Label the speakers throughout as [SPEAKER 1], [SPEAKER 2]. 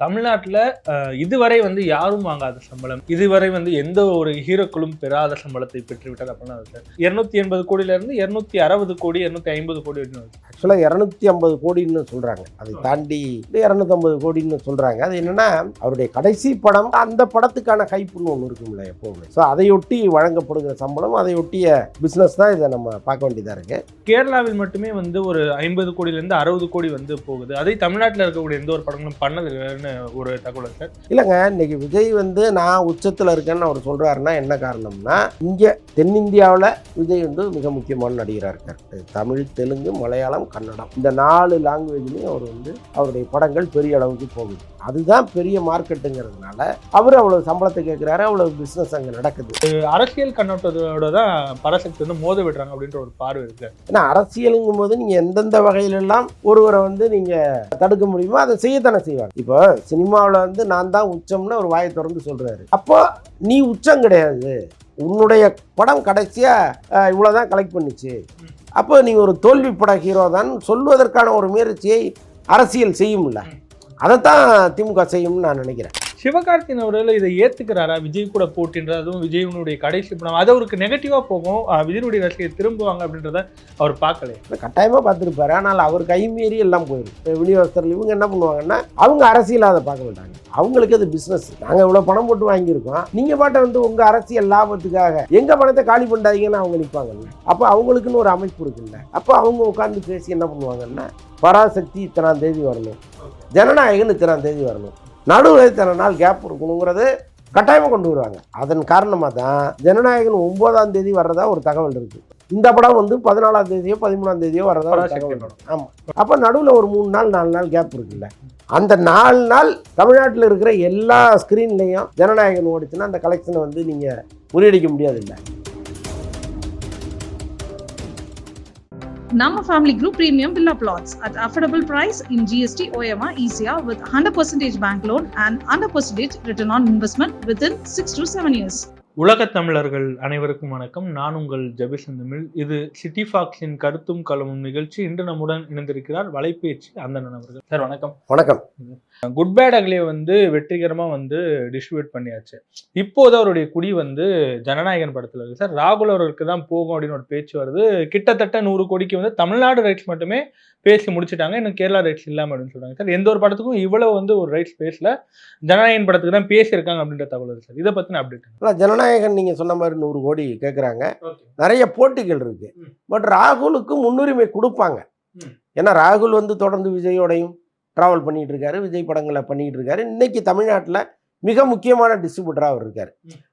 [SPEAKER 1] தமிழ்நாட்டுல இதுவரை வந்து யாரும் வாங்காத சம்பளம் இதுவரை வந்து எந்த ஒரு ஹீரோக்களும் பெறாத சம்பளத்தை பெற்றுவிட்டார் அப்படின்னா சார் இருநூத்தி எண்பது கோடியில இருந்து இருநூத்தி அறுபது கோடி இருநூத்தி ஐம்பது கோடி.
[SPEAKER 2] ஆக்சுவலாக இரநூத்தி ஐம்பது கோடின்னு சொல்கிறாங்க அதை தாண்டி இரநூத்தம்பது கோடின்னு சொல்கிறாங்க அது என்னன்னா அவருடைய கடைசி படம் அந்த படத்துக்கான ஹைப்புன்னு ஒன்று இருக்கும்ல எப்போவுமே. ஸோ அதையொட்டி வழங்கப்படுகிற சம்பளம் அதையொட்டிய பிஸ்னஸ் தான் இதை நம்ம பார்க்க வேண்டியதாக இருக்கு.
[SPEAKER 1] கேரளாவில் மட்டுமே வந்து ஒரு ஐம்பது கோடியில இருந்து அறுபது கோடி வந்து போகுது. அதை தமிழ்நாட்டுல இருக்கக்கூடிய எந்த ஒரு படங்களும் பண்ணதில்லைன்னு ஒரு தகவல் சார்?
[SPEAKER 2] இல்லைங்க இன்னைக்கு விஜய் வந்து நான் உச்சத்தில் இருக்கேன்னு அவர் சொல்கிறாருன்னா என்ன காரணம்னா இங்கே தென்னிந்தியாவில் விஜய் வந்து மிக முக்கியமான நடிகராக இருக்கார். தமிழ் தெலுங்கு மலையாளம் கன்னடம். இந்த நாலு லாங்குவேஜ்லையும் அவர் வந்து அவருடைய படங்கள் பெரிய அளவுக்கு போகுது. அதுதான் பெரிய மார்க்கெட்டுங்கிறதுனால அவர் அவ்வளோ சம்பளத்தை கேட்குறாரு அவ்வளோ பிஸ்னஸ் அங்கே நடக்குது.
[SPEAKER 1] அரசியல் கண்ணோட்டத்தோட தான் பராசக்தி வந்து மோத விடுறாங்க அப்படின்ற ஒரு பார்வை இருக்கு.
[SPEAKER 2] ஏன்னா அரசியலுங்கும் போது நீங்கள் எந்தெந்த வகையிலெல்லாம் ஒருவரை வந்து நீங்கள் தடுக்க முடியுமோ அதை செய்யத்தானே செய்வாங்க. இப்போ சினிமாவில் வந்து நான் தான் உச்சம்னு ஒரு வாயை திறந்து சொல்கிறாரு அப்போ நீ உச்சம் கிடையாது. உன்னுடைய படம் கடைசியாக இவ்வளோ தான் கலெக்ட் பண்ணுச்சு. அப்போ நீ ஒரு தோல்வி பட ஹீரோ தான். சொல்வதற்கான ஒரு முயற்சியை அரசியல் செய்யும்ல. அதைத்தான் திமுக செய்யும்னு நான் நினைக்கிறேன்.
[SPEAKER 1] சிவகார்த்தின் அவர்கள் இதை ஏற்றுக்கிறாரா விஜய் கூட போட்டின்றது அதுவும் விஜயனுடைய கடைசி படம் அது அவருக்கு நெகட்டிவாக போகும். விஜயனுடைய ரசிகர் திரும்புவாங்க அப்படின்றத அவர் பார்க்கல
[SPEAKER 2] கட்டாயமாக பார்த்துருப்பாரு. ஆனால் அவர் கைமீறி எல்லாம் போயிடும் விநியோகஸ்தர்கள் இவங்க என்ன பண்ணுவாங்கன்னா அவங்க அரசியல் அதை பார்க்க மாட்டாங்க. அவங்களுக்கு அது பிஸ்னஸ் நாங்கள் இவ்வளோ பணம் போட்டு வாங்கியிருக்கோம். நீங்கள் பாட்டை வந்து உங்கள் அரசியல் லாபத்துக்காக எங்கள் பணத்தை காலி பண்ணாதீங்கன்னு அவங்க நிற்பாங்கல்ல அப்போ அவங்களுக்குன்னு ஒரு அமைப்பு இருக்குல்ல. அப்போ அவங்க உட்காந்து பேசி என்ன பண்ணுவாங்கன்னா பராசக்தி இத்தனாம் தேதி வரணும். ஜனநாயகன் இத்தனாம் தேதி வரணும். நடுவில் இத்தனை நாள் கேப் இருக்கணுங்கிறது கட்டாயமாக கொண்டு வருவாங்க. அதன் காரணமாக தான் ஜனநாயகன் ஒன்பதாம் தேதி வர்றதா ஒரு தகவல் இருக்குது இந்த படம் வந்து பதினாலாம் தேதியோ பதிமூணாம் தேதியோ வரதா ஒரு தகவல். ஆமாம் அப்போ நடுவில் ஒரு மூணு நாள் நாலு நாள் கேப் இருக்குல்ல. அந்த நாலு நாள் தமிழ்நாட்டில் இருக்கிற எல்லா ஸ்க்ரீன்லேயும் ஜனநாயகன் ஓடிச்சுன்னா அந்த கலெக்ஷனை வந்து நீங்கள் முறியடிக்க முடியாது இல்லை
[SPEAKER 3] Nama Family Group Premium Villa Plots at affordable price in GST OMR ECR with 100% bank loan and 100% return on investment within 6 to 7 years.
[SPEAKER 1] உலகத் தமிழர்கள் அனைவருக்கும் வணக்கம் நான் உங்கள் ஜபிசந்தமிழ் இது சிட்டி ஃபாக்ஸின் கருத்தும் களமும் நிகழ்ச்சி இன்று நம்முடன் இணைந்திருக்கிறார் வலைபேச்சு அந்தணன் அவர்கள் சார் வணக்கம்
[SPEAKER 2] வணக்கம்
[SPEAKER 1] குட் பேட் அக்லியை வந்து வெற்றிகரமா வந்து டிஸ்ட்ரிபியூட் பண்ணியாச்சு. இப்போது அவருடைய குடி வந்து ஜனநாயகன் படத்துல இருக்கு. சார் ராகுல் அவர்களுக்கு தான் போகும் அப்படின்னு ஒரு பேச்சு வருது. கிட்டத்தட்ட நூறு கோடிக்கு வந்து தமிழ்நாடு ரைட்ஸ் மட்டுமே பேசி முடிச்சிட்டாங்க. இன்னும் கேரளா ரைட்ஸ் இல்லாம அப்படின்னு சொல்றாங்க. சார் எந்த ஒரு படத்துக்கும் இவ்வளவு வந்து ஒரு ரைட்ஸ் பேசல. ஜனநாயகன் படத்துக்கு தான் பேசியிருக்காங்க அப்படின்ற தகவல் சார். இதை பத்தின அப்டேட்
[SPEAKER 2] ஆனால் ஜனநாயகன் நீங்கள் சொன்ன மாதிரி நூறு கோடி கேட்குறாங்க நிறைய போட்டிகள் இருக்கு.
[SPEAKER 1] ம்.
[SPEAKER 2] பட் ராகுலுக்கு முன்னுரிமை கொடுப்பாங்க. ஏன்னா ராகுல் வந்து தொடர்ந்து விஜயோடையும். ட்ராவல் பண்ணிட்டு இருக்காரு விஜய் படங்களை பண்ணிட்டு இருக்காரு இன்னைக்கு தமிழ்நாட்டில் மிக முக்கியமான டிஸ்ட்ரிபியூட்டராக அவர் இருக்கார்.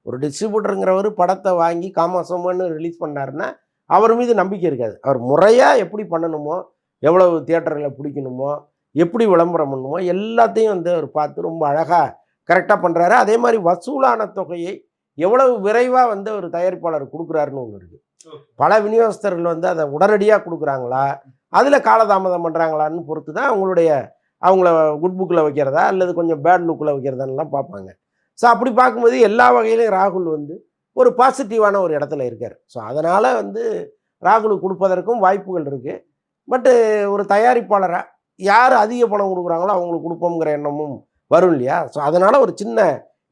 [SPEAKER 2] ஒரு டிஸ்ட்ரிபியூட்டருங்கிறவர் படத்தை வாங்கி காமாசம்னு ரிலீஸ் பண்ணாருன்னா அவர் மீது நம்பிக்கை இருக்காது. அவர் முறையாக எப்படி பண்ணணுமோ எவ்வளவு தியேட்டரில் பிடிக்கணுமோ எப்படி விளம்பரம் பண்ணணுமோ எல்லாத்தையும் வந்து அவர் பார்த்து ரொம்ப அழகாக கரெக்டாக பண்ணுறாரு அதே மாதிரி வசூலான தொகையை எவ்வளவு விரைவாக வந்து ஒரு தயாரிப்பாளர் கொடுக்குறாருன்னு ஒன்று இருக்குது பல விநியோகஸ்தர்கள் வந்து அதை உடனடியாக கொடுக்குறாங்களா அதில் காலதாமதம் பண்ணுறாங்களான்னு பொறுத்து தான் அவங்களுடைய அவங்கள குட் புக்கில் வைக்கிறதா அல்லது கொஞ்சம் பேட் லுக்கில் வைக்கிறதான்லாம் பார்ப்பாங்க. ஸோ அப்படி பார்க்கும்போது எல்லா வகையிலும் ராகுல் வந்து ஒரு பாசிட்டிவான ஒரு இடத்துல இருக்கார். ஸோ அதனால் வந்து ராகுலுக்கு கொடுப்பதற்கும் வாய்ப்புகள் இருக்குது பட்டு ஒரு தயாரிப்பாளராக யார் அதிக பணம் கொடுக்குறாங்களோ அவங்களுக்கு கொடுப்போங்கிற எண்ணமும் வரும் இல்லையா? ஸோ அதனால் ஒரு சின்ன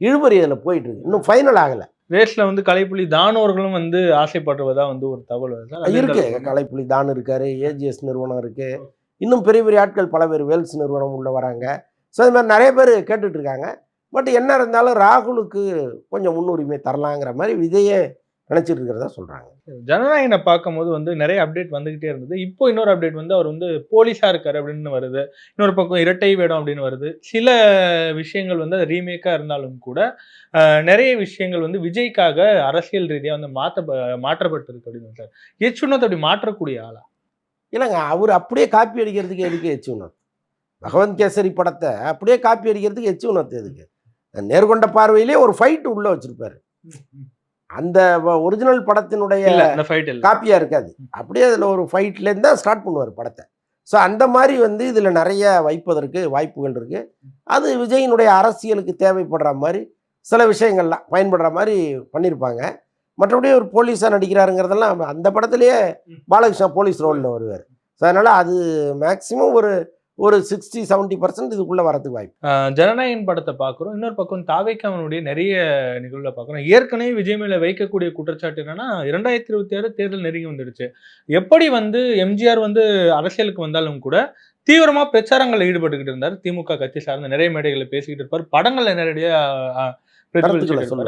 [SPEAKER 2] இழுபறி அதில் போயிட்டுருக்கு இன்னும் ஃபைனல் ஆகலை.
[SPEAKER 1] ரேஸ்ல வந்து கலைப்புலி தானோர்களும் வந்து ஆசைப்படுவதா வந்து ஒரு தகவல்
[SPEAKER 2] இருக்கு? கலைப்புலி தான் இருக்காரு. ஏஜிஎஸ் நிறுவனம் இருக்கு. இன்னும் பெரிய பெரிய ஆட்கள் பல பேர் வேல்ஸ் நிறுவனம் உள்ள வராங்க. ஸோ அது மாதிரி நிறைய பேர் கேட்டுட்டு இருக்காங்க பட் என்ன இருந்தாலும் ராகுலுக்கு கொஞ்சம் முன்னுரிமை தரலாங்கிற மாதிரி விஜயே நினச்சிட்டு இருக்கிறதா சொல்கிறாங்க
[SPEAKER 1] ஜனநாயகனை பார்க்கும்போது வந்து நிறைய அப்டேட் வந்துகிட்டே இருந்தது. இப்போ இன்னொரு அப்டேட் வந்து அவர் வந்து போலீஸாக இருக்கார் அப்படின்னு வருது. இன்னொரு பக்கம் இரட்டை வேடம் அப்படின்னு வருது. சில விஷயங்கள் வந்து அது ரீமேக்காக இருந்தாலும் கூட நிறைய விஷயங்கள் வந்து விஜய்க்காக அரசியல் ரீதியாக வந்து மாற்ற மாற்றப்பட்டிருக்கு அப்படின்னு சார் எச்சுனத்தை அப்படி மாற்றக்கூடிய ஆளா?
[SPEAKER 2] இல்லைங்க அவர் அப்படியே காப்பி அடிக்கிறதுக்கு எதுக்கு எச்சு உணர்த்து? பகவந்த் கேசரி படத்தை அப்படியே காப்பி அடிக்கிறதுக்கு எச்சு உணர்த்து எதுக்கு? நேர்கொண்ட பார்வையிலே ஒரு ஃபைட் உள்ள வச்சிருப்பாரு. அந்த ஒரிஜினல் படத்தினுடைய காப்பியாக இருக்காது. அப்படியே அதில் ஒரு ஃபைட்லேருந்து தான் ஸ்டார்ட் பண்ணுவார் படத்தை. ஸோ அந்த மாதிரி வந்து இதில் நிறைய வைப்பதற்கு வாய்ப்புகள் இருக்குது அது விஜயினுடைய அரசியலுக்கு தேவைப்படுற மாதிரி சில விஷயங்கள்லாம் பயன்படுற மாதிரி பண்ணியிருப்பாங்க மற்றபடி ஒரு போலீஸாக நடிக்கிறாருங்கிறதெல்லாம் அந்த படத்துலேயே பாலகிருஷ்ணா போலீஸ் ரோலில் வருவார். ஸோ அதனால் அது மேக்ஸிமம் ஒரு ஒரு சிக்ஸ்டி செவன்ட்டி பர்சன்ட் இதுக்குள்ளே வரதுக்கு வாய்ப்பு.
[SPEAKER 1] ஜனநாயகன் படத்தை பார்க்குறோம். இன்னொரு பக்கம் தாவைக்காமனுடைய நிறைய நிகழ்வுல பார்க்குறோம். ஏற்கனவே விஜய் மேல வைக்கக்கூடிய குற்றச்சாட்டு என்னன்னா இரண்டாயிரத்தி இருபத்தி ஆறு தேர்தல் நெருங்கி வந்துடுச்சு. எப்படி வந்து எம்ஜிஆர் வந்து அரசியலுக்கு வந்தாலும் கூட தீவிரமா பிரச்சாரங்களில் ஈடுபட்டுக்கிட்டு இருந்தார். திமுக கட்சி சார்ந்த நிறைய மேடைகளை பேசிக்கிட்டு இருப்பார். படங்கள்ல நேரடியா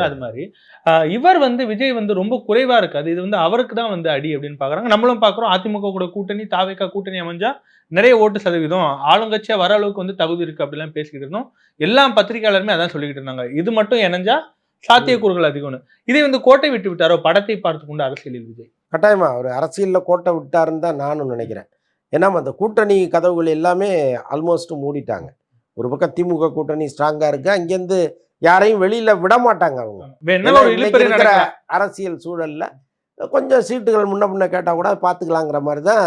[SPEAKER 1] அது மாதிரி. ஆஹ், இவர் வந்து விஜய் வந்து ரொம்ப குறைவா இருக்காது. இது வந்து அவருக்கு தான் வந்து அடி அப்படின்னு பாக்குறாங்க. நம்மளும் பாக்குறோம். அதிமுக கூட கூட்டணி தாவைக்கா கூட்டணி அமைஞ்சா நிறைய ஓட்டு சதவீதம். ஆளுங்கட்சியா வர அளவுக்கு வந்து தகுதி இருக்கு அப்படிலாம் பேசிக்கிட்டு இருந்தோம். எல்லா பத்திரிகையாளருமே அதான் சொல்லிக்கிட்டு இருந்தாங்க. இது மட்டும் இணைஞ்சா சாத்தியக்கூறுகள் அதிகம்னு இதை வந்து கோட்டை விட்டு விட்டாரோ? படத்தை பார்த்து கொண்டு அரசியலில் விஜய்.
[SPEAKER 2] கட்டாயமா அவர் அரசியலில் கோட்டை விட்டாருன்னு தான் நானும் நினைக்கிறேன். ஏன்னா அந்த கூட்டணி கதவுகள் எல்லாமே ஆல்மோஸ்ட் மூடிட்டாங்க. ஒரு பக்கம் திமுக கூட்டணி ஸ்ட்ராங்காக இருக்கு. அங்கேருந்து யாரையும் வெளியில் விட மாட்டாங்க அவங்க. அரசியல் சூழல்ல கொஞ்சம் சீட்டுகள் முன்ன முன்ன கேட்டால் கூட பார்த்துக்கலாங்கிற மாதிரி தான்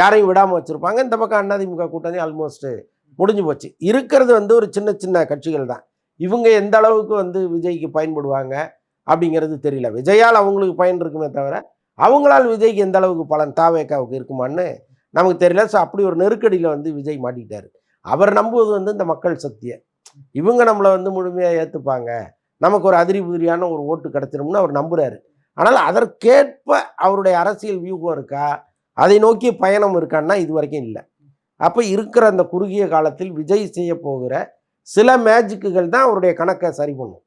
[SPEAKER 2] யாரையும் விடாமல் வச்சுருப்பாங்க. இந்த பக்கம் அதிமுக கூட்டணி ஆல்மோஸ்ட் முடிஞ்சு போச்சு. இருக்கிறது வந்து ஒரு சின்ன சின்ன கட்சிகள் தான். இவங்க எந்த அளவுக்கு வந்து விஜய்க்கு பயன்படுவாங்க அப்படிங்கிறது தெரியல. விஜயால் அவங்களுக்கு பயன் இருக்குமே தவிர அவங்களால் விஜய்க்கு எந்த அளவுக்கு பலன் தாவேக்காவுக்கு இருக்குமான்னு நமக்கு தெரியல. ஸோ அப்படி ஒரு நெருக்கடியில் வந்து விஜய் மாட்டிக்கிட்டாரு. அவர் நம்புவது வந்து இந்த மக்கள் சக்தியை. இவங்க நம்மளை வந்து முழுமையாக ஏற்றுப்பாங்க நமக்கு ஒரு அதிரி புதிரியான ஒரு ஓட்டு கிடச்சிரும்னு அவர் நம்புகிறாரு ஆனால் அதற்கேற்ப அவருடைய அரசியல் வியூகம் இருக்கா? அதை நோக்கி பயணம் இருக்கான்னா இது வரைக்கும் இல்லை. அப்போ இருக்கிற அந்த குறுகிய காலத்தில் விஜய் செய்ய போகிற சில மேஜிக்குகள் தான் அவருடைய கணக்கை சரி பண்ணும்.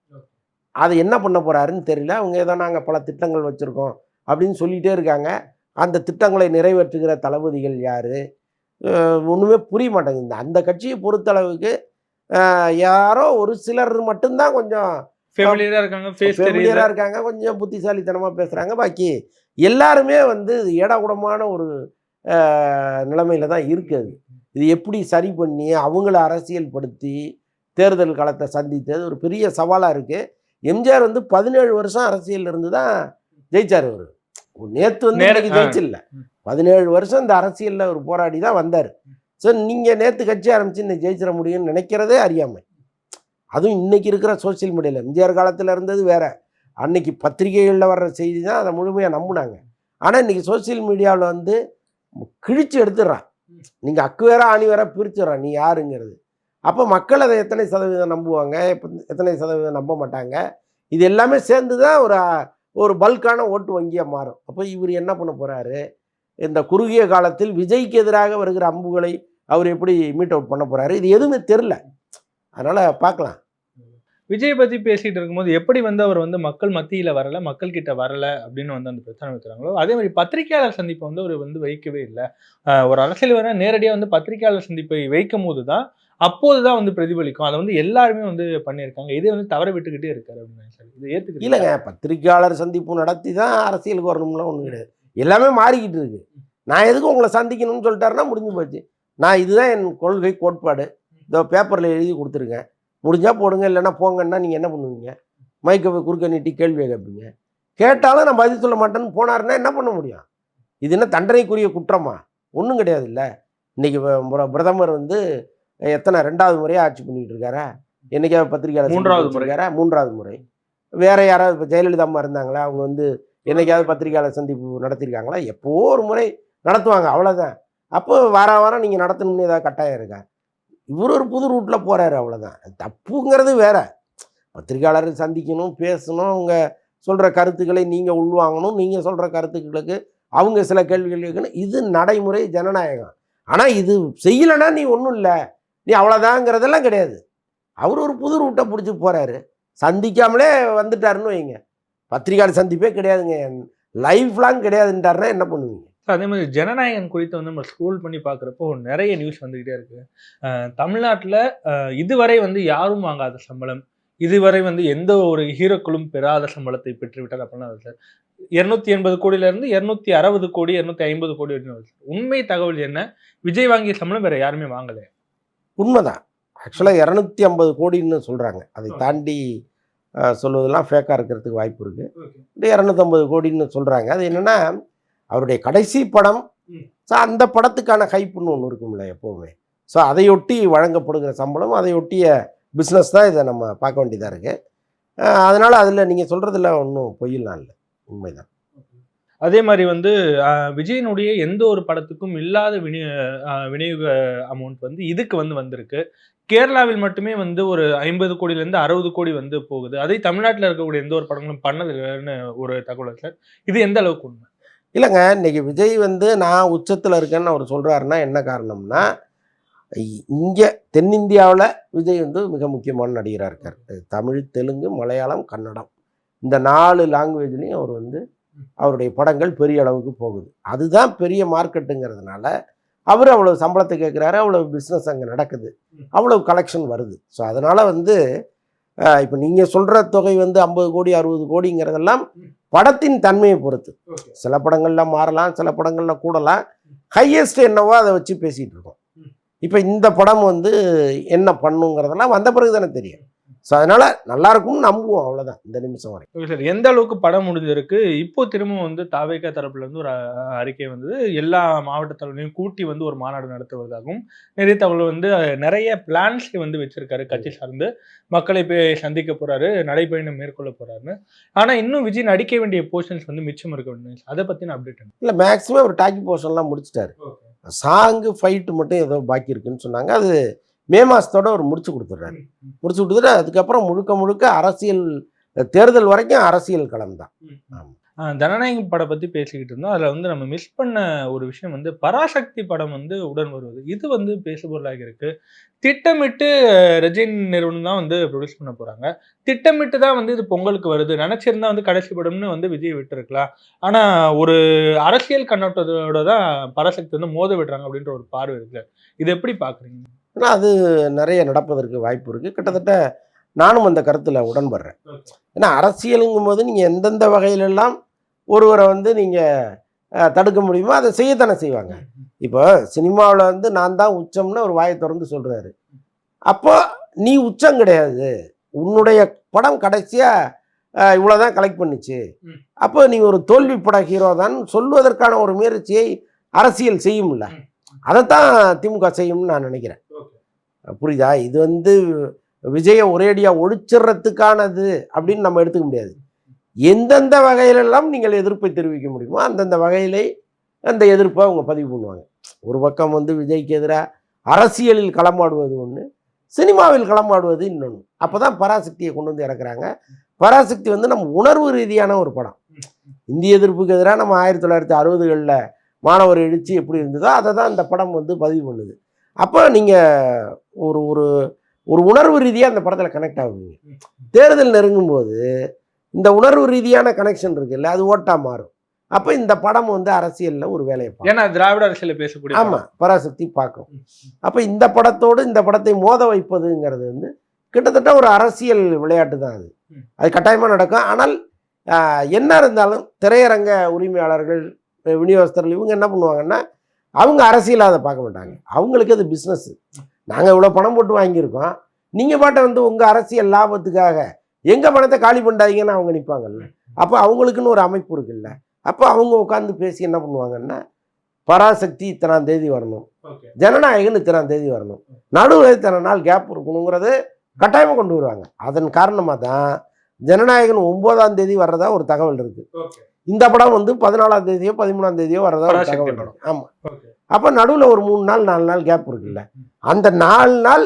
[SPEAKER 2] அதை என்ன பண்ண போகிறாருன்னு தெரியல. அவங்க ஏதோ நாங்கள் பல திட்டங்கள் வச்சுருக்கோம் அப்படின்னு சொல்லிகிட்டே இருக்காங்க. அந்த திட்டங்களை நிறைவேற்றுகிற தளபதிகள் யார்? ஒன்றுமே புரிய மாட்டேங்குது. அந்த கட்சியை பொறுத்தளவுக்கு யாரோ ஒரு சிலர் மட்டும்தான் கொஞ்சம்
[SPEAKER 1] ஃபெமிலியரா இருக்காங்க
[SPEAKER 2] ஃபெமிலியராக இருக்காங்க கொஞ்சம் புத்திசாலித்தனமாக பேசுகிறாங்க பாக்கி எல்லாருமே வந்து ஏடாகுடமான ஒரு நிலைமையில தான் இருக்குது இது எப்படி சரி பண்ணி அவங்கள அரசியல்படுத்தி தேர்தல் காலத்தை சந்தித்தது ஒரு பெரிய சவாலாக இருக்குது எம்ஜிஆர் வந்து பதினேழு வருஷம் அரசியல்ல இருந்து தான் ஜெயிச்சார் அவர். நேற்று வந்து
[SPEAKER 1] ஆ.
[SPEAKER 2] ஜெயிச்சில்ல. பதினேழு வருஷம் இந்த அரசியலில் ஒரு போராடி தான் வந்தார். ஸோ நீங்கள் நேற்று கட்சி ஆரம்பித்து இன்னைக்கு ஜெயிச்சிட முடியும்னு நினைக்கிறதே அறியாமை. அதுவும் இன்றைக்கி இருக்கிற சோஷியல் மீடியாவில் எம்ஜிஆர் காலத்தில் இருந்தது வேறு. அன்னைக்கு பத்திரிகைகளில் வர்ற செய்தி தான் அதை முழுமையாக நம்புனாங்க. ஆனால் இன்றைக்கி சோஷியல் மீடியாவில் வந்து கிழிச்சு எடுத்துடுறான் நீங்கள் அக்கு வேற ஆணி வேற பிரிச்சுடுறான் நீ யாருங்கிறது. அப்போ மக்கள் அதை எத்தனை சதவீதம் நம்புவாங்க? எப்ப- எத்தனை சதவீதம் நம்ப மாட்டாங்க? இது எல்லாமே சேர்ந்து தான் ஒரு ஒரு பல்கான ஓட்டு வங்கியாக மாறும். அப்போ இவர் என்ன பண்ண போகிறாரு இந்த குறுகிய காலத்தில் விஜய்க்கு எதிராக வருகிற அம்புகளை அவர் எப்படி மீட் அவுட் பண்ண போகிறாரு இது எதுவுமே தெரில அதனால் பார்க்கலாம்.
[SPEAKER 1] விஜய் பத்தி பேசிட்டு இருக்கும்போது எப்படி வந்து அவர் வந்து மக்கள் மத்தியில வரல மக்கள் கிட்ட வரல அப்படின்னு வந்து அந்த பிரச்சனை வைக்கிறாங்களோ அதே மாதிரி பத்திரிகையாளர் சந்திப்பை வந்து அவர் வந்து வைக்கவே இல்லை. ஒரு அரசியல் வர நேரடியா வந்து பத்திரிகையாளர் சந்திப்பை வைக்கும் போதுதான் அப்போதுதான் வந்து பிரதிபலிக்கும். அதை வந்து எல்லாருமே வந்து பண்ணியிருக்காங்க. இதே வந்து தவற விட்டுக்கிட்டே இருக்காரு அப்படின்னு நினைச்சாரு. இதை ஏத்துக்கிறீங்களா?
[SPEAKER 2] இல்லைங்க பத்திரிக்கையாளர் சந்திப்பு நடத்தி தான் அரசியலுக்கு வரணும்லாம் ஒன்றும் கிடையாது. எல்லாமே மாறிக்கிட்டு இருக்கு. நான் எதுக்கு உங்களை சந்திக்கணும்னு சொல்லிட்டாருன்னா முடிஞ்சு போச்சு. நான் இதுதான் என் கொள்கை கோட்பாடு. இதோ பேப்பரில் எழுதி கொடுத்துருக்கேன் முடிஞ்சால் போடுங்க இல்லைன்னா போங்கன்னா நீங்கள் என்ன பண்ணுவீங்க? மைக்கை போய் குறுக்க நீட்டி கேள்வியை கேட்பீங்க. கேட்டாலும் நான் பதில் சொல்ல மாட்டேன்னு போனாருன்னா என்ன பண்ண முடியும்? இது என்ன தண்டனைக்குரிய குற்றமா? ஒன்றும் கிடையாது இல்லை பிர- பிரதமர் வந்து எத்தனை ரெண்டாவது முறையாக ஆட்சி பண்ணிட்டு இருக்காரா? என்னைக்காவது பத்திரிகையாளர்
[SPEAKER 1] மூன்றாவது முறை.
[SPEAKER 2] வச்சிருக்காரா? மூன்றாவது முறை. வேற யாராவது இப்போ ஜெயலலிதா அம்மா இருந்தாங்களா? அவங்க வந்து என்னைக்காவது பத்திரிகையாளர் சந்திப்பு நடத்தியிருக்காங்களா? எப்போ ஒரு முறை நடத்துவாங்க அவ்வளோதான் அப்போ வார வாரம் நீங்கள் நடத்தணும்னு ஏதாவது கட்டாயம் இருக்கா? இவர் ஒரு புது ரூட்டில் போகிறாரு அவ்வளோதான் தப்புங்கிறது வேற. பத்திரிகையாளர் சந்திக்கணும் பேசணும் அவங்க சொல்கிற கருத்துக்களை நீங்கள் உள்வாங்கணும் நீங்கள் சொல்கிற கருத்துக்களுக்கு அவங்க சில கேள்விகள் கேட்கணும். இது நடைமுறை ஜனநாயகம். ஆனால் இது செய்யலைன்னா நீ ஒன்றும் இல்லை. நீ அவ்வளோதாங்கிறதெல்லாம் கிடையாது. அவர் ஒரு புது ரூட்டை பிடிச்சி போகிறாரு சந்திக்காமலே வந்துட்டாருன்னு வைங்க. பத்திரிகையாளர் சந்திப்பே கிடையாதுங்க. லைஃப் லாங் கிடையாதுன்றாருன்னா என்ன பண்ணுவீங்க?
[SPEAKER 1] அதே மாதிரி ஜனநாயகன் குறித்து வந்து நம்ம ஸ்க்ரோல் பண்ணி பார்க்குறப்போ நிறைய நியூஸ் வந்துகிட்டே இருக்கு. அஹ் தமிழ்நாட்டுல இதுவரை வந்து யாரும் வாங்காத சம்பளம் இதுவரை வந்து எந்த ஒரு ஹீரோக்களும் பெறாத சம்பளத்தை பெற்று விட்டார் அப்படின்னா சார் இருநூத்தி எண்பது கோடியில இருந்து இருநூத்தி அறுபது கோடி இருநூத்தி ஐம்பது கோடி வரைக்கும். உண்மை தகவல் என்ன? விஜய் வாங்கிய சம்பளம் வேற யாருமே வாங்கல.
[SPEAKER 2] உண்மைதான். ஆக்சுவலாக இரநூத்தி ஐம்பது கோடின்னு சொல்கிறாங்க அதை தாண்டி சொல்வதெல்லாம் ஃபேக்காக இருக்கிறதுக்கு வாய்ப்பு இருக்குது இரநூத்தம்பது கோடின்னு சொல்கிறாங்க அது என்னென்னா அவருடைய கடைசி படம். ஸோ அந்த படத்துக்கான ஹைப்புன்னு ஒன்று இருக்கும்ல எப்போவுமே. ஸோ அதையொட்டி வழங்கப்படுகிற சம்பளம் அதையொட்டிய பிஸ்னஸ் தான் இதை நம்ம பார்க்க வேண்டியதாக இருக்குது அதனால் அதில் நீங்கள் சொல்கிறதுல ஒன்றும் பொய்யலாம் இல்லை. உண்மைதான்.
[SPEAKER 1] அதே மாதிரி வந்து விஜயனுடைய எந்த ஒரு படத்துக்கும் இல்லாத அஹ், விநியோக அமௌண்ட் வந்து இதுக்கு வந்து வந்திருக்கு. கேரளாவில் மட்டுமே வந்து ஒரு ஐம்பது கோடியில இருந்து அறுபது கோடி வந்து போகுது. அதே தமிழ்நாட்டில் இருக்கக்கூடிய எந்த ஒரு படங்களும் பண்ணது இல்லைன்னு ஒரு தகவல் சார். இது எந்த அளவுக்கு உண்மை?
[SPEAKER 2] இல்லைங்க இன்னைக்கு விஜய் வந்து நான் உச்சத்தில் இருக்கேன்னு அவர் சொல்கிறாருன்னா என்ன காரணம்னா இங்கே தென்னிந்தியாவில் விஜய் வந்து மிக முக்கியமான நடிகராக இருக்கார். தமிழ் தெலுங்கு மலையாளம் கன்னடம். இந்த நாலு லாங்குவேஜ்லேயும் அவர் வந்து அவருடைய படங்கள் பெரிய அளவுக்கு போகுது. அதுதான் பெரிய மார்க்கெட்டுங்கிறதுனால அவர் அவ்வளோ சம்பளத்தை கேட்குறாரு அவ்வளோ பிஸ்னஸ் அங்கே நடக்குது. அவ்வளோ கலெக்ஷன் வருது. ஸோ அதனால் வந்து இப்போ நீங்கள் சொல்கிற தொகை வந்து ஐம்பது கோடி அறுபது கோடிங்கிறதெல்லாம் படத்தின் தன்மையை பொறுத்து. சில படங்கள்ல மாறலாம் சில படங்கள்ல கூடலாம். ஹையஸ்ட் என்னவோ அதை வச்சு பேசிகிட்டு இருக்கோம். இப்போ இந்த படம் வந்து என்ன பண்ணுங்கிறதெல்லாம் வந்த பிறகு தானே தெரியும். ஸோ அதனால் நல்லா இருக்கும்னு நம்புவோம் அவ்வளோதான் இந்த நிமிஷம் வரை
[SPEAKER 1] ஓகே சார் எந்த அளவுக்கு படம் முடிஞ்சிருக்கு? இப்போ திரும்பவும் வந்து தாவேக்கா தரப்புல இருந்து ஒரு அறிக்கை வந்தது. எல்லா மாவட்ட தலைவர்களையும் கூட்டி வந்து ஒரு மாநாடு நடத்துவதாகவும் நிறைய தகவல் வந்து நிறைய பிளான்ஸ் வந்து வச்சிருக்காரு கட்சி சார்ந்து. மக்களை போய் சந்திக்க போறாரு நடைபயணம் மேற்கொள்ள போறாருன்னு. ஆனா இன்னும் விஜய் நடிக்க வேண்டிய போர்ஷன்ஸ் வந்து மிச்சம் இருக்க வேண்டும் அதை பத்தின அப்டேட்
[SPEAKER 2] இல்லை மேக்ஸிமம் ஒரு டாக்கி போர்ஷன்லாம் முடிச்சிட்டாரு. சாங்கு ஃபைட்டு மட்டும் ஏதோ பாக்கி இருக்குன்னு சொன்னாங்க. அது மே மாதத்தோட ஒரு முடிச்சு கொடுத்துட்றாரு. முடிச்சு கொடுத்துட்டு அதுக்கப்புறம் முழுக்க முழுக்க அரசியல் தேர்தல் வரைக்கும் அரசியல் களம் தான்.
[SPEAKER 1] ஆஹ் ஜனநாயகம் படம் பத்தி பேசிக்கிட்டு இருந்தோம். அதுல வந்து நம்ம மிஸ் பண்ண ஒரு விஷயம் வந்து பராசக்தி படம் வந்து உடன் வருவது. இது வந்து பேசுபொருளாக இருக்கு. திட்டமிட்டு ரெஜின் நிறுவனம் தான் வந்து ப்ரொடியூஸ் பண்ண போறாங்க. திட்டமிட்டு தான் வந்து இது பொங்கலுக்கு வருது. நினைச்சிருந்தா வந்து கடைசி படம்னு வந்து விஜய் விட்டுருக்கலாம். ஆனா ஒரு அரசியல் கண்ணோட்டத்தோட தான் பராசக்தி வந்து மோத விடுறாங்க அப்படின்ற ஒரு பார்வை இருக்கு. இது எப்படி பாக்குறீங்க?
[SPEAKER 2] ஆனால் அது நிறைய நடப்பதற்கு வாய்ப்பு இருக்குது கிட்டத்தட்ட நானும் அந்த கருத்தில் உடன்படுறேன். ஏன்னா அரசியலுங்கும் போது நீங்கள் எந்தெந்த வகையிலெல்லாம் ஒருவரை வந்து நீங்கள் தடுக்க முடியுமோ அதை செய்யத்தானே செய்வாங்க. இப்போ சினிமாவில் வந்து நான் தான் உச்சம்னு ஒரு வாயை திறந்து சொல்கிறாரு அப்போ நீ உச்சம் கிடையாது. உன்னுடைய படம் கடைசியாக இவ்வளோ தான் கலெக்ட் பண்ணுச்சு. அப்போ நீ ஒரு தோல்வி பட ஹீரோ தான் சொல்வதற்கான ஒரு முயற்சியை அரசியல் செய்யும்ல. அதைத்தான் திமுக செய்யும்னு நான் நினைக்கிறேன். புரியுதா? இது வந்து விஜயை ஒரேடியாக ஒழிச்சிடுறதுக்கானது அப்படின்னு நம்ம எடுத்துக்க முடியாது. எந்தெந்த வகையிலெல்லாம் நீங்கள் எதிர்ப்பை தெரிவிக்க முடியுமோ அந்தந்த வகையிலே அந்த எதிர்ப்பை அவங்க பதிவு பண்ணுவாங்க. ஒரு பக்கம் வந்து விஜய்க்கு எதிராக அரசியலில் களமாடுவது ஒன்று சினிமாவில் களமாடுவது இன்னொன்று அப்போ தான் பராசக்தியை கொண்டு வந்து இறக்குறாங்க. பராசக்தி வந்து நம்ம உணர்வு ரீதியான ஒரு படம். இந்திய எதிர்ப்புக்கு எதிராக நம்ம ஆயிரத்தி தொள்ளாயிரத்தி அறுபதுகளில் மாணவர் எழுச்சி எப்படி இருந்ததோ அதை தான் இந்த படம் வந்து பதிவு பண்ணுது. அப்போ நீங்கள் ஒரு ஒரு ஒரு உணர்வு ரீதியாக அந்த படத்தில் கனெக்ட் ஆகுவீங்க. தேர்தல் நெருங்கும் போது இந்த உணர்வு ரீதியான கனெக்ஷன் இருக்குல்ல அது ஓட்டா மாறும். அப்போ இந்த படம் வந்து அரசியலில் ஒரு வேலையை
[SPEAKER 1] ஏன்னா திராவிட அரசியல பேசக்கூடிய
[SPEAKER 2] ஆமாம் பராசக்தி பார்க்கும். அப்போ இந்த படத்தோடு இந்த படத்தை மோத வைப்பதுங்கிறது வந்து கிட்டத்தட்ட ஒரு அரசியல் விளையாட்டு தான் அது. அது கட்டாயமாக நடக்கும். ஆனால் என்ன இருந்தாலும் திரையரங்க உரிமையாளர்கள் விநியோகஸ்தர்கள் இவங்க என்ன பண்ணுவாங்கன்னா அவங்க அரசியலாக அதை பார்க்க மாட்டாங்க. அவங்களுக்கு அது பிஸ்னஸ் நாங்கள் இவ்வளோ பணம் போட்டு வாங்கியிருக்கோம். நீங்கள் பாட்டை வந்து உங்கள் அரசியல் லாபத்துக்காக எங்கள் பணத்தை காலி பண்ணாதீங்கன்னு அவங்க நிற்பாங்கல்ல அப்போ அவங்களுக்குன்னு ஒரு அமைப்பு இருக்குல்ல. அப்போ அவங்க உட்காந்து பேசி என்ன பண்ணுவாங்கன்னா பராசக்தி இத்தனாம் தேதி வரணும். ஜனநாயகன் இத்தனாம் தேதி வரணும். நடுவில் இத்தனை நாள் கேப் இருக்கணுங்கிறது கட்டாயமாக கொண்டு வருவாங்க. அதன் காரணமாக தான் ஜனநாயகன் ஒன்பதாம் தேதி வர்றதா ஒரு தகவல் இருக்கு. இந்த படம் வந்து பதினாலாம் தேதியோ பதிமூணாம் தேதியோ வர்றதா ஒரு தகவல் ஆமாம் அப்போ நடுவில் ஒரு மூணு நாள் நாலு நாள் கேப் இருக்குல்ல. அந்த நாலு நாள்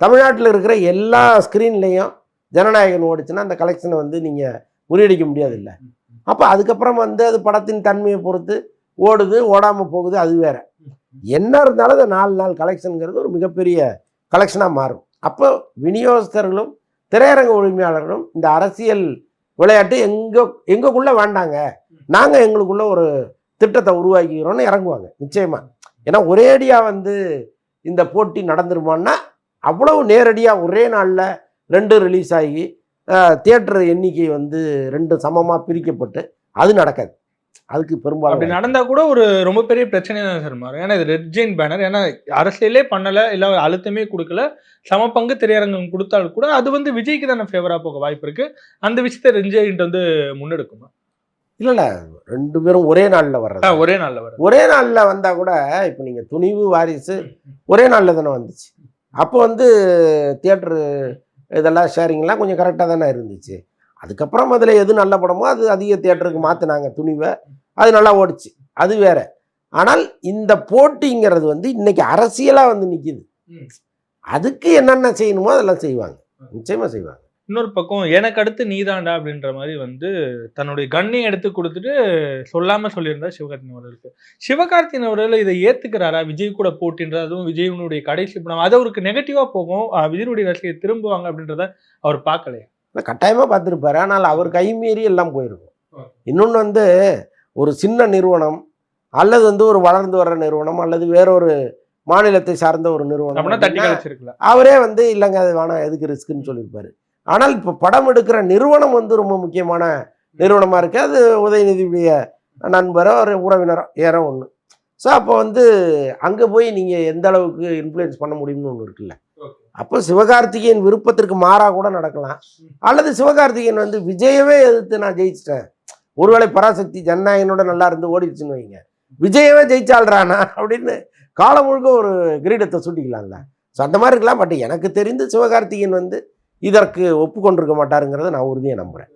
[SPEAKER 2] தமிழ்நாட்டில் இருக்கிற எல்லா ஸ்க்ரீன்லேயும் ஜனநாயகன் ஓடிச்சுன்னா அந்த கலெக்ஷனை வந்து நீங்கள் முறியடிக்க முடியாது இல்லை அப்போ அதுக்கப்புறம் வந்து அது படத்தின் தன்மையை பொறுத்து ஓடுது ஓடாமல் போகுது அது வேற. என்ன இருந்தாலும் அந்த நாலு நாள் கலெக்ஷனுங்கிறது ஒரு மிகப்பெரிய கலெக்ஷனாக மாறும். அப்போ விநியோகஸ்தர்களும் திரையரங்க உரிமையாளர்களும் இந்த அரசியல் விளையாட்டு எங்க எங்களுக்குள்ளே வேண்டாங்க. நாங்கள் எங்களுக்குள்ள ஒரு திட்டத்தை உருவாக்கிக்கிறோன்னு இறங்குவாங்க. நிச்சயமா. ஏன்னா ஒரேடியாக வந்து இந்த போட்டி நடந்துருமான்னா அவ்வளவு நேரடியாக ஒரே நாளில் ரெண்டு ரிலீஸ் ஆகி தியேட்டர் எண்ணிக்கை வந்து ரெண்டு சமமாக பிரிக்கப்பட்டு அது நடக்காது. அதுக்கு
[SPEAKER 1] அப்படி
[SPEAKER 2] பெரும்பாலும்
[SPEAKER 1] நடந்தா கூட ஒரு ரொம்ப பெரிய பிரச்சனையா தான் சார் மாறும். ஏன்னா இது ரெட் ஜெயின் பேனர் ஏன்னா அரசியலே பண்ணல இல்ல அழுத்தமே கொடுக்கல. சம பங்கு திரையரங்கம் கொடுத்தாலும் கூட அது வந்து விஜய்க்கு தானே ஃபேவரா போக வாய்ப்பு இருக்கு. அந்த விஷயத்த ரெட் வந்து முன்னெடுக்குமா?
[SPEAKER 2] இல்லை இல்லை ரெண்டு பேரும் ஒரே நாளில் வர்றது.
[SPEAKER 1] ஒரே நாள்ல வரும்
[SPEAKER 2] ஒரே நாளில் வந்தால் கூட இப்போ நீங்கள் துணிவு வாரிசு ஒரே நாளில் தானே வந்துச்சு. அப்போ வந்து தியேட்டரு இதெல்லாம் ஷேரிங்லாம் கொஞ்சம் கரெக்டாக தானே இருந்துச்சு. அதுக்கப்புறம் அதில் எது நல்ல படமோ அது அதிக தியேட்டருக்கு மாற்றினாங்க துணிவை. அது நல்லா ஓடிச்சு. அது வேற. ஆனால் இந்த போட்டிங்கிறது வந்து இன்னைக்கு அரசியலாக வந்து நிற்கிது. அதுக்கு என்னென்ன செய்யணுமோ அதெல்லாம் செய்வாங்க. நிச்சயமாக செய்வாங்க.
[SPEAKER 1] இன்னொரு பக்கம் எனக்கு அடுத்து நீதாண்டா அப்படின்ற மாதிரி வந்து தன்னுடைய கண்ணையும் எடுத்து கொடுத்துட்டு சொல்லாம சொல்லியிருந்தார் சிவகார்த்திகேயன் அவர்களுக்கு. சிவகார்த்திகேயன் அவர்கள் இதை ஏத்துக்கிறாரா? விஜய் கூட போட்டின்ற அதுவும் விஜயனுடைய கடைசி படம். அது அவருக்கு நெகட்டிவா போகும். விஜயனுடைய ரசிகர் திரும்புவாங்க அப்படின்றத அவர் பார்க்கலையா?
[SPEAKER 2] கட்டாயமாக பார்த்துருப்பாரு. ஆனால் அவர் கைமீறி எல்லாம் போயிருக்கும். இன்னொன்று வந்து ஒரு சின்ன நிறுவனம் அல்லது வந்து ஒரு வளர்ந்து வர்ற நிறுவனம் அல்லது வேறொரு மாநிலத்தை சார்ந்த ஒரு நிறுவனம் அவரே வந்து இல்லைங்க அது வேணாம் எதுக்கு ரிஸ்க்குன்னு சொல்லியிருப்பாரு. ஆனால் இப்போ படம் எடுக்கிற நிறுவனம் வந்து ரொம்ப முக்கியமான நிறுவனமாக இருக்கு. அது உதயநிதியுடைய நண்பரோ ஒரு உறவினரோ ஏறோ ஒன்று ஸோ அப்போ வந்து அங்கே போய் நீங்கள் எந்த அளவுக்கு இன்ஃப்ளூயன்ஸ் பண்ண முடியும்னு ஒன்று இருக்குல்ல. அப்போ சிவகார்த்திகேயன் விருப்பத்திற்கு மாறாக கூட நடக்கலாம். அல்லது சிவகார்த்திகேயன் வந்து விஜயவே எதிர்த்து நான் ஜெயிச்சிட்டேன். ஒருவேளை பராசக்தி ஜனநாயகனோட நல்லா இருந்து ஓடிடுச்சுன்னு வைங்க. விஜயவே ஜெயிச்சாள்றானா அப்படின்னு காலம் முழுக்க ஒரு கிரீடத்தை சூட்டிக்கலாம்ல. ஸோ அந்த மாதிரி இருக்கலாம். பட் எனக்கு தெரிந்து சிவகார்த்திகேயன் வந்து இதற்கு ஒப்புக்கொண்டிருக்க மாட்டாருங்கிறத நான் உறுதியாக நம்புகிறேன்